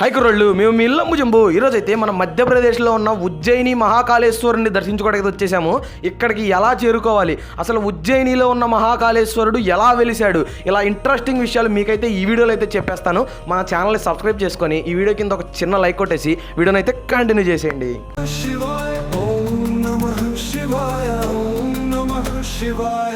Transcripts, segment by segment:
హైకురళ్ళు మేము మీ ఇల్లమ్ము జంబు. ఈరోజైతే మనం మధ్యప్రదేశ్లో ఉన్న ఉజ్జయిని మహాకాళేశ్వరుని దర్శించుకోవడానికి వచ్చేసాము. ఇక్కడికి ఎలా చేరుకోవాలి? అసలు ఉజ్జయినిలో ఉన్న మహాకాళేశ్వరుడు ఎలా వెలిశాడు? ఇలా ఇంట్రెస్టింగ్ విషయాలు మీకైతే ఈ వీడియోలో అయితే చెప్పేస్తాను. మన ఛానల్ని సబ్స్క్రైబ్ చేసుకొని ఈ వీడియో కింద ఒక చిన్న లైక్ కొట్టేసి వీడియోని అయితే కంటిన్యూ చేసేయండి. శివాయ.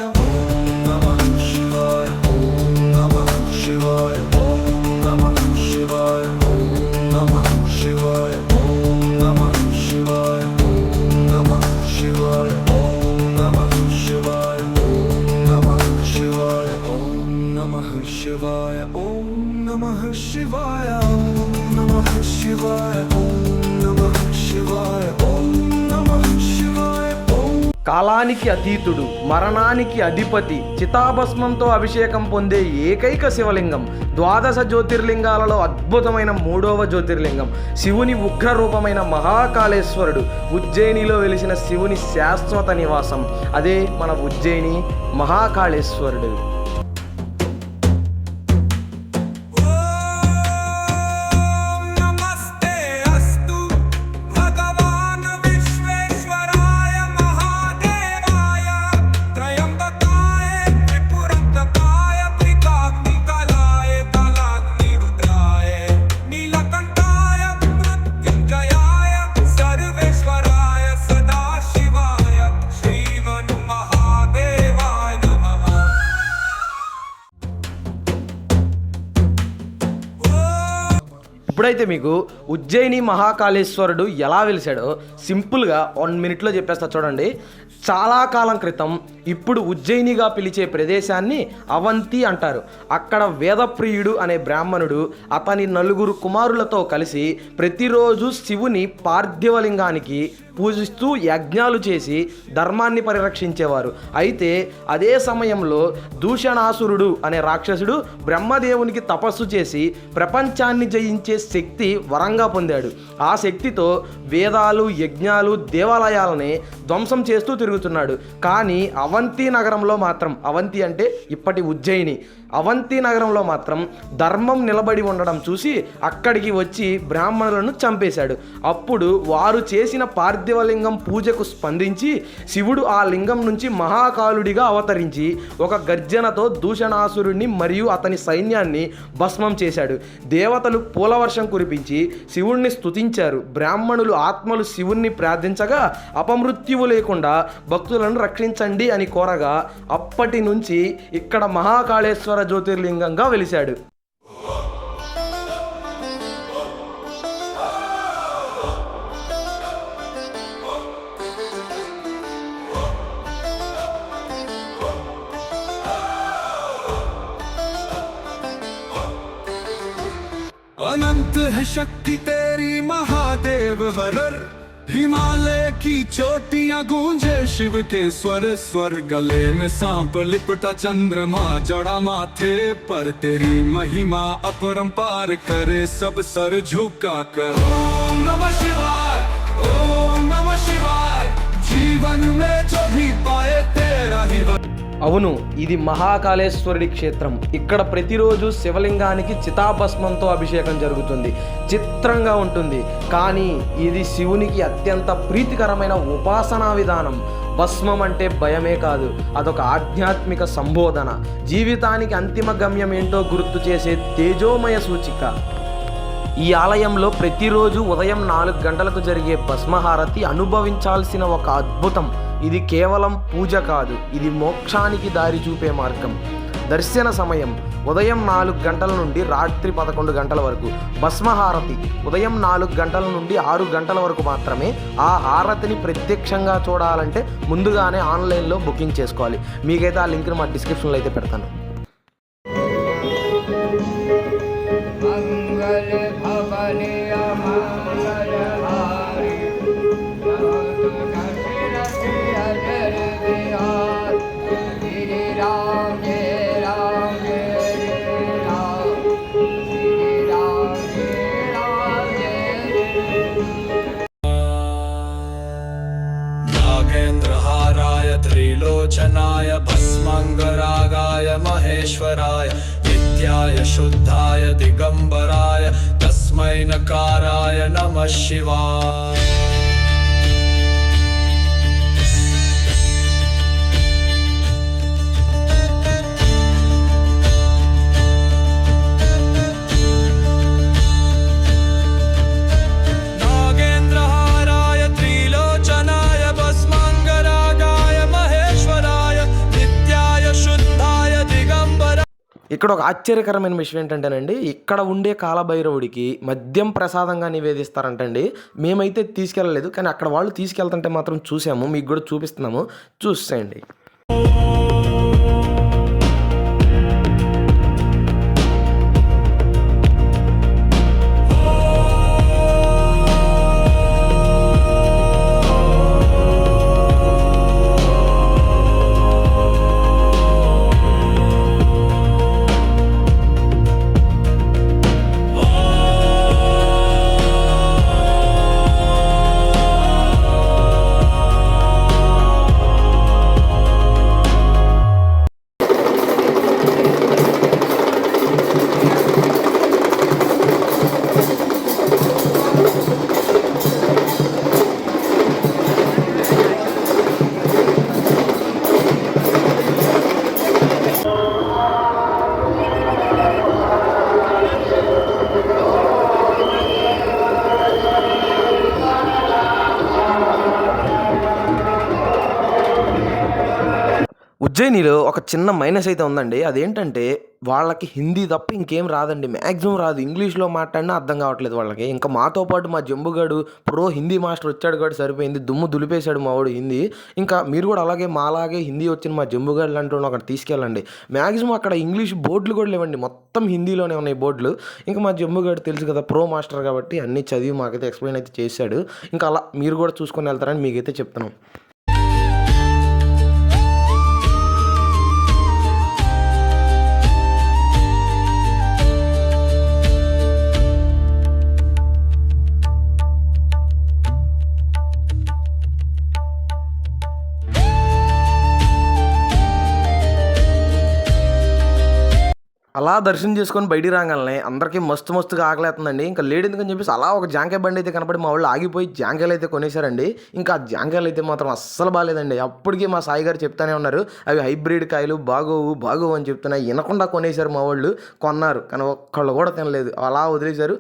కాలానికి అతీతుడు మరణానికి అధిపతి చితాభస్మంతో అభిషేకం పొందే ఏకైక శివలింగం ద్వాదశ జ్యోతిర్లింగాలలో అద్భుతమైన మూడవ జ్యోతిర్లింగం శివుని ఉగ్ర రూపమైన మహాకాళేశ్వరుడు ఉజ్జయినిలో వెలిసిన శివుని శాశ్వత నివాసం. అదే మన ఉజ్జయిని మహాకాళేశ్వరుడు. ఇప్పుడైతే మీకు ఉజ్జయిని మహాకాళేశ్వరుడు ఎలా వెలిశాడో సింపుల్గా వన్ మినిట్లో చెప్పేస్తా చూడండి. చాలా కాలం క్రితం ఇప్పుడు ఉజ్జయినిగా పిలిచే ప్రదేశాన్ని అవంతి అంటారు. అక్కడ వేదప్రియుడు అనే బ్రాహ్మణుడు అతని నలుగురు కుమారులతో కలిసి ప్రతిరోజు శివుని పార్థివలింగానికి పూజిస్తూ యజ్ఞాలు చేసి ధర్మాన్ని పరిరక్షించేవారు. అయితే అదే సమయంలో దూషణాసురుడు అనే రాక్షసుడు బ్రహ్మదేవునికి తపస్సు చేసి ప్రపంచాన్ని జయించే శక్తి వరంగా పొందాడు. ఆ శక్తితో వేదాలు యజ్ఞాలు దేవాలయాలని ధ్వంసం చేస్తూ తిరుగుతున్నాడు. కానీ అవంతి నగరంలో మాత్రం అవంతి అంటే ఇప్పటి ఉజ్జయిని. అవంతి నగరంలో మాత్రం ధర్మం నిలబడి ఉండడం చూసి అక్కడికి వచ్చి బ్రాహ్మణులను చంపేశాడు. అప్పుడు వారు చేసిన పార్థివలింగం పూజకు స్పందించి శివుడు ఆ లింగం నుంచి మహాకాలుడిగా అవతరించి ఒక గర్జనతో దూషణాసురుణ్ణి మరియు అతని సైన్యాన్ని భస్మం చేశాడు. దేవతలు పూలవర్షం కురిపించి శివుణ్ణి స్తుతించారు. బ్రాహ్మణులు ఆత్మలు శివుణ్ణి ప్రార్థించగా అపమృత్యువు లేకుండా భక్తులను రక్షించండి అని కోరగా అప్పటి నుంచి ఇక్కడ మహాకాళేశ్వర జ్యోతిర్లింగంగా వెలిశాడు अनंत है शक्ति तेरी महादेव हरर हिमालय की चोटियाँ गूंजे शिव के स्वर स्वर गले में सांप लिपटा चंद्रमा, जड़ा माथे पर तेरी महिमा अपरंपार करे सब सर झुका कर। ओम नमः शिवाय, ओम नमः शिवाय, जीवन में जो भी पाए तेरा ही అవును ఇది మహాకాళేశ్వరుడి క్షేత్రం. ఇక్కడ ప్రతిరోజు శివలింగానికి చితాభస్మంతో అభిషేకం జరుగుతుంది. చిత్రంగా ఉంటుంది. కానీ ఇది శివునికి అత్యంత ప్రీతికరమైన ఉపాసనా విధానం. భస్మం అంటే భయమే కాదు అదొక ఆధ్యాత్మిక సంబోధన. జీవితానికి అంతిమ గమ్యం ఏంటో గుర్తు చేసే తేజోమయ సూచిక. ఈ ఆలయంలో ప్రతిరోజు ఉదయం నాలుగు గంటలకు జరిగే భస్మహారతి అనుభవించాల్సిన ఒక అద్భుతం. ఇది కేవలం పూజ కాదు ఇది మోక్షానికి దారి చూపే మార్గం. దర్శన సమయం ఉదయం నాలుగు గంటల నుండి రాత్రి పదకొండు గంటల వరకు. భస్మహారతి ఉదయం నాలుగు గంటల నుండి ఆరు గంటల వరకు మాత్రమే ఆ హారతిని ప్రత్యక్షంగా చూడాలంటే ముందుగానే ఆన్లైన్లో బుకింగ్ చేసుకోవాలి. మీకైతే ఆ లింక్ని మా డిస్క్రిప్షన్లో అయితే పెడతాను. श्वराय नित्याय शुद्धाय दिगम्बराय तस्मै नकाराय नमः शिवाय। ఇక్కడ ఒక ఆశ్చర్యకరమైన విషయం ఏంటంటేనండి ఇక్కడ ఉండే కాలభైరవుడికి మద్యం ప్రసాదంగా నివేదిస్తారంటండి. మేమైతే తీసుకెళ్ళలేదు కానీ అక్కడ వాళ్ళు తీసుకెళ్తుంటే మాత్రం చూసాము. మీకు కూడా చూపిస్తున్నాము. చూసేయండి. ఉజ్జయినిలో ఒక చిన్న మైనస్ అయితే ఉందండి. అదేంటంటే వాళ్ళకి హిందీ తప్ప ఇంకేం రాదండి. మ్యాక్సిమం రాదు. ఇంగ్లీష్లో మాట్లాడినా అర్థం కావట్లేదు వాళ్ళకి. ఇంకా మాతో పాటు మా జంబుగాడు ప్రో హిందీ మాస్టర్ వచ్చాడు కాబట్టి సరిపోయింది. దుమ్ము దులిపేశాడు మా వాడు హిందీ. ఇంకా మీరు కూడా అలాగే మాలాగే హిందీ వచ్చిన మా జంబుగాడు లాంటి అక్కడ తీసుకెళ్ళండి. మ్యాక్సిమం అక్కడ ఇంగ్లీష్ బోర్డులు కూడా లేవండి. మొత్తం హిందీలోనే ఉన్నాయి బోర్డులు. ఇంకా మా జంబుగాడు తెలుసు కదా ప్రో మాస్టర్ కాబట్టి అన్నీ చదివి మాకైతే ఎక్స్ప్లెయిన్ అయితే చేశాడు. ఇంకా అలా మీరు కూడా చూసుకొని వెళ్తారని మీకైతే చెప్తున్నాం. అలా దర్శనం చేసుకొని బయటికి రాగానే అందరికీ మస్తు మస్తుగా ఆకలేస్తుందండి. ఇంకా లేడు ఎందుకని చెప్పేసి అలా ఒక జాంకాయ బండి అయితే కనపడి మా వాళ్ళు ఆగిపోయి జాంకాయలు అయితే కొనేశారండి. ఇంకా ఆ జాంకాయలు అయితే మాత్రం అస్సలు బాగాలేదండి. అప్పటికీ మా సాయి గారు చెప్తానే ఉన్నారు అవి హైబ్రిడ్ కాయలు బాగోవు బాగోవు అని చెప్తున్నాయి వినకుండా కొనేశారు మా వాళ్ళు కొన్నారు కానీ ఒక్కళ్ళు కూడా తినలేదు. అలా వదిలేశారు.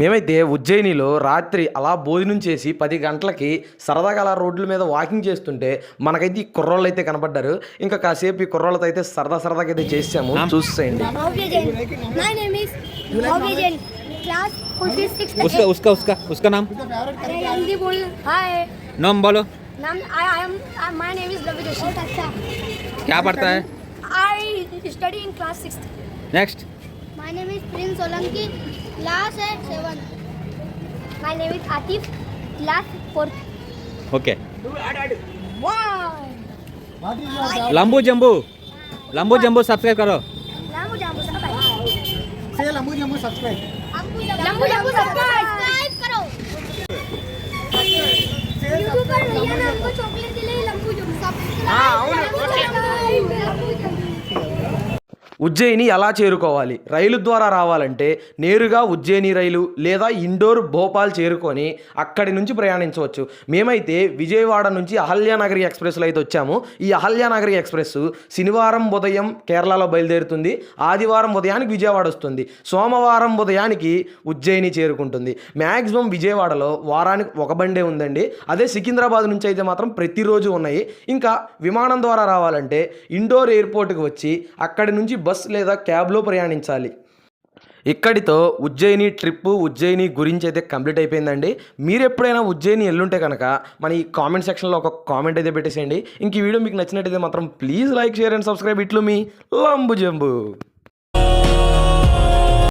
మేమైతే ఉజ్జయినిలో రాత్రి అలా భోజనం చేసి పది గంటలకి సరదాగా అలా రోడ్ల మీద వాకింగ్ చేస్తుంటే మనకైతే ఈ కుర్రోళ్ళు అయితే కనపడ్డారు ఇంకా కాసేపు ఈ కుర్రోళ్ళతో అయితే సరదా సరదాగా అయితే చేసాము చూసేయండి Bhavya Jain. My name is Bhavya Jain. Class 46. उसका उसका उसका उसका नाम अरे हिंदी बोल हाय नाम बोलो नाम I I am my name is Ravi Joshi अच्छा क्या पढ़ता है I study in class 6 next my name is Prince Solanki class है 7 my name is Atif class 4 okay लंबू जंबू लंबू जंबू सब्सक्राइब करो। लंबू जंबू सब्सक्राइब से लंबू जंबू सब्सक्राइब लंबू जंबू सब्सक्राइब करो। यूट्यूब पर भैया ने हमको चॉकलेट दिलाई लंबू जंबू सब्सक्राइब ఉజ్జయిని ఎలా చేరుకోవాలి? రైలు ద్వారా రావాలంటే నేరుగా ఉజ్జయిని రైలు లేదా ఇండోర్ భోపాల్ చేరుకొని అక్కడి నుంచి ప్రయాణించవచ్చు. మేమైతే విజయవాడ నుంచి అహల్యానగరి ఎక్స్ప్రెస్లో అయితే వచ్చాము. ఈ అహల్యానగరి ఎక్స్ప్రెస్ శనివారం ఉదయం కేరళలో బయలుదేరుతుంది. ఆదివారం ఉదయానికి విజయవాడ వస్తుంది. సోమవారం ఉదయానికి ఉజ్జయిని చేరుకుంటుంది. మ్యాక్సిమం విజయవాడలో వారానికి ఒక బండే ఉందండి. అదే సికింద్రాబాద్ నుంచి అయితే మాత్రం ప్రతిరోజు ఉన్నాయి. ఇంకా విమానం ద్వారా రావాలంటే ఇండోర్ ఎయిర్పోర్ట్కి వచ్చి అక్కడి నుంచి బస్ లేదా క్యాబ్లో ప్రయాణించాలి. ఇక్కడితో ఉజ్జయిని ట్రిప్ ఉజ్జయిని గురించి అయితే కంప్లీట్ అయిపోయిందండి. మీరు ఎప్పుడైనా ఉజ్జయిని ఎల్లుంటే కనుక మన ఈ కామెంట్ సెక్షన్లో ఒక కామెంట్ అయితే పెట్టేసేయండి. ఇంక ఈ వీడియో మీకు నచ్చినట్టయితే మాత్రం please like share and subscribe. ఇట్లు మీ లంబు జంబు